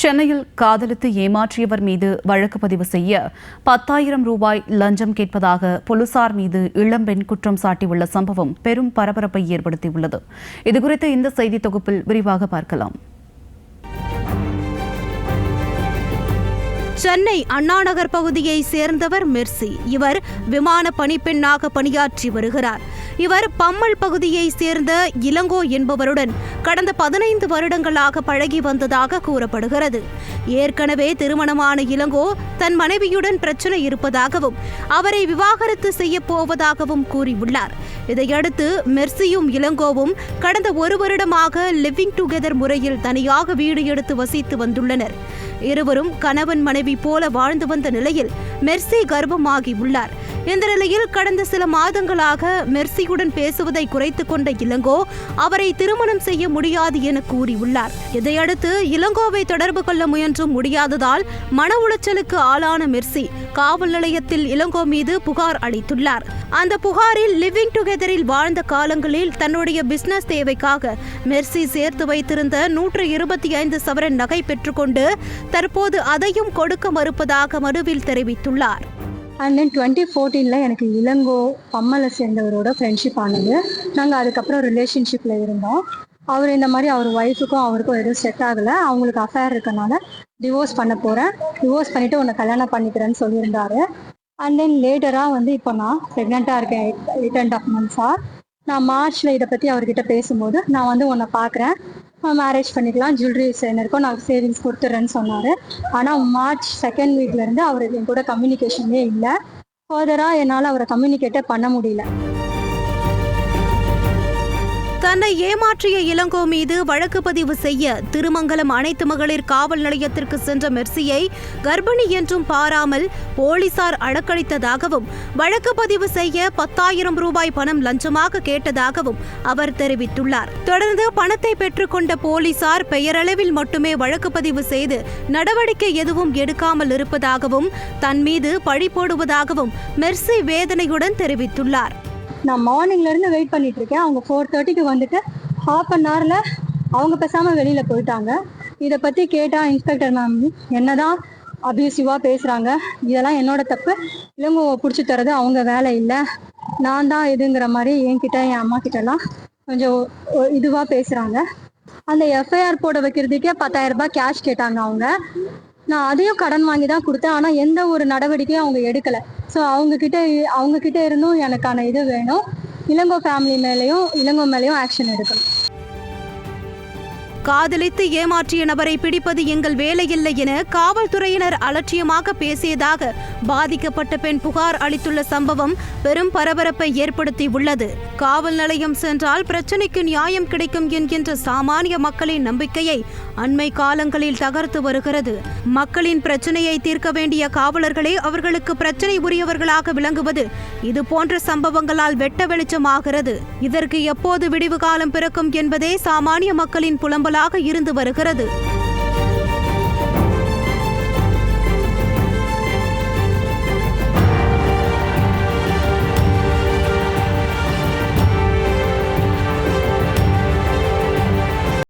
சென்னையில் காதலித்து ஏமாற்றியவர் மீது வழக்கு பதிவு செய்ய பத்தாயிரம் ரூபாய் லஞ்சம் கேட்பதாக போலீசார் மீது இளம்பெண் குற்றம் சாட்டியுள்ள சம்பவம் பெரும் பரபரப்பை ஏற்படுத்தியுள்ளது. இதுகுறித்து இந்த செய்தி தொகுப்பில் விரிவாக பார்க்கலாம். சென்னை அண்ணாநகர் பகுதியை சேர்ந்தவர் மெர்சி. இவர் விமான பணிப்பெண்ணாக பணியாற்றி வருகிறார். இவர் பம்மல் பகுதியை சேர்ந்த இளங்கோ என்பவருடன் கடந்த பதினைந்து வருடங்களாக பழகி வந்ததாக கூறப்படுகிறது. ஏற்கனவே திருமணமான இளங்கோ தன் மனைவியுடன் பிரச்சனை இருப்பதாகவும் அவரை விவாகரத்து செய்ய போவதாகவும் கூறியுள்ளார். இதையடுத்து மெர்சியும் இளங்கோவும் கடந்த ஒரு வருடமாக லிவிங் டுகெதர் முறையில் தனியாக வீடு எடுத்து வசித்து வந்துள்ளனர். இருவரும் கணவன் மனைவி போல வாழ்ந்து வந்த நிலையில் மெர்சி கர்ப்பமாகி உள்ளார். இந்த நிலையில் கடந்த சில மாதங்களாக மெர்சியுடன் பேசுவதை குறைத்துக் கொண்ட இளங்கோ அவரை திருமணம் செய்ய முடியாது என கூறியுள்ளார். இதையடுத்து இளங்கோவை தொடர்பு கொள்ள முயன்றும் முடியாததால் மன உளைச்சலுக்கு ஆளான மெர்சி காவல் நிலையத்தில் இளங்கோ மீது புகார் அளித்துள்ளார். அந்த புகாரில் லிவிங் டுகெதரில் வாழ்ந்த காலங்களில் தன்னுடைய பிசினஸ் தேவைக்காக மெர்சி சேர்த்து வைத்திருந்த நூற்று இருபத்தி ஐந்து சவரன் நகை பெற்றுக்கொண்டு தற்போது அதையும் கொடுக்க மறுப்பதாக மனுவில் தெரிவித்துள்ளார். அண்ட் தென் டுவெண்ட்டி ஃபோர்டீனில் எனக்கு இளங்கோ பம்மலை சேர்ந்தவரோட ஃப்ரெண்ட்ஷிப் ஆனது. நாங்கள் அதுக்கப்புறம் ரிலேஷன்ஷிப்பில் இருந்தோம். அவர் இந்த மாதிரி அவர் ஒய்ஃபுக்கும் அவருக்கும் எதுவும் செட் ஆகலை. அவங்களுக்கு அஃபேர் இருக்கனால டிவோர்ஸ் பண்ண போகிறேன் டிவோர்ஸ் பண்ணிவிட்டு உன்னை கல்யாணம் பண்ணிக்கிறேன்னு சொல்லியிருந்தாரு. அண்ட் தென் லேட்டராக வந்து இப்போ நான் ப்ரெக்னெண்ட்டாக இருக்கேன். எயிட் எயிட் அண்ட் ஆஃப் மந்த்ஸாக நான் மார்ச்சில் இதை பற்றி அவர்கிட்ட பேசும்போது நான் வந்து உன்னை பார்க்குறேன். மேரேஜ் பண்ணிக்கலாம். ஜுவல்லரி என்ன நான் சேவிங்ஸ் கொடுத்துட்றேன்னு சொன்னார். ஆனால் மார்ச் செகண்ட் வீக்லேருந்து அவர் என் கூட கம்யூனிகேஷனே இல்லை. ஃபர்தராக என்னால் அவரை கம்யூனிகேட்டே பண்ண முடியல. தன்னை ஏமாற்றிய இளங்கோ மீது வழக்கு பதிவு செய்ய திருமங்கலம் அனைத்து மகளிர் காவல் நிலையத்திற்கு சென்ற மெர்சியை கர்ப்பிணி என்றும் பாராமல் போலீசார் அடக்கழித்ததாகவும் வழக்கு பதிவு செய்ய பத்தாயிரம் ரூபாய் பணம் லஞ்சமாக கேட்டதாகவும் அவர் தெரிவித்துள்ளார். தொடர்ந்து பணத்தை பெற்றுக்கொண்ட போலீசார் பெயரளவில் மட்டுமே வழக்கு பதிவு செய்து நடவடிக்கை எதுவும் எடுக்காமல் இருப்பதாகவும் தன் மீது பழி போடுவதாகவும் மெர்சி வேதனையுடன் தெரிவித்துள்ளார். நான் மார்னிங்லேருந்து வெயிட் பண்ணிட்டு இருக்கேன் அவங்க ஃபோர் தேர்ட்டிக்கு வந்துட்டு ஹாஃப் அன் ஹவரில் அவங்க பேசாமல் வெளியில் போயிட்டாங்க. இதை பற்றி கேட்டால் இன்ஸ்பெக்டர் மேம் என்னதான் அபியூசிவாக பேசுகிறாங்க இதெல்லாம் என்னோட தப்பு. இளங்கோவை பிடிச்சி தரது அவங்க வேலை இல்லை. நான் தான் இதுங்கிற மாதிரி என்கிட்ட என் அம்மா கிட்டலாம் கொஞ்சம் இதுவாக பேசுகிறாங்க அந்த எஃப்ஐஆர் போட வைக்கிறதுக்கே பத்தாயிரம் ரூபாய் கேஷ் கேட்டாங்க அவங்க. நான் அதையும் கடன் வாங்கி தான் கொடுத்தேன். ஆனால் எந்த ஒரு நடவடிக்கையும் அவங்க எடுக்கலை. ஸோ அவங்கக்கிட்ட அவங்கக்கிட்ட இருந்தும் எனக்கான இது வேணும். இளங்கோ ஃபேமிலி மேலேயும் இளங்கோ மேலேயும் ஆக்ஷன் எடுக்கணும். காதலித்து ஏமாற்றிய நபரை பிடிப்பது எங்கள் வேலையில்லை என காவல்துறையினர் அலட்சியமாக பேசியதாக பாதிக்கப்பட்ட பெண் புகார் அளித்துள்ள சம்பவம் பெரும் பரபரப்பை ஏற்படுத்தியுள்ளது. காவல் நிலையம் சென்றால் பிரச்சனைக்கு நியாயம் கிடைக்கும் என்கின்ற சாமானிய மக்களின் நம்பிக்கையை அண்மை காலங்களில் தகர்த்து வருகிறது. மக்களின் பிரச்சனையை தீர்க்க வேண்டிய காவலர்களே அவர்களுக்கு பிரச்சனை உரியவர்களாக விளங்குவது இது போன்ற சம்பவங்களால் வெட்ட வெளிச்சமாகிறது. இதற்கு எப்போது விடிவு காலம் பிறக்கும் என்பதே சாமானிய மக்களின் புலம்பல் புலம்பலாக இருந்து வருகிறது.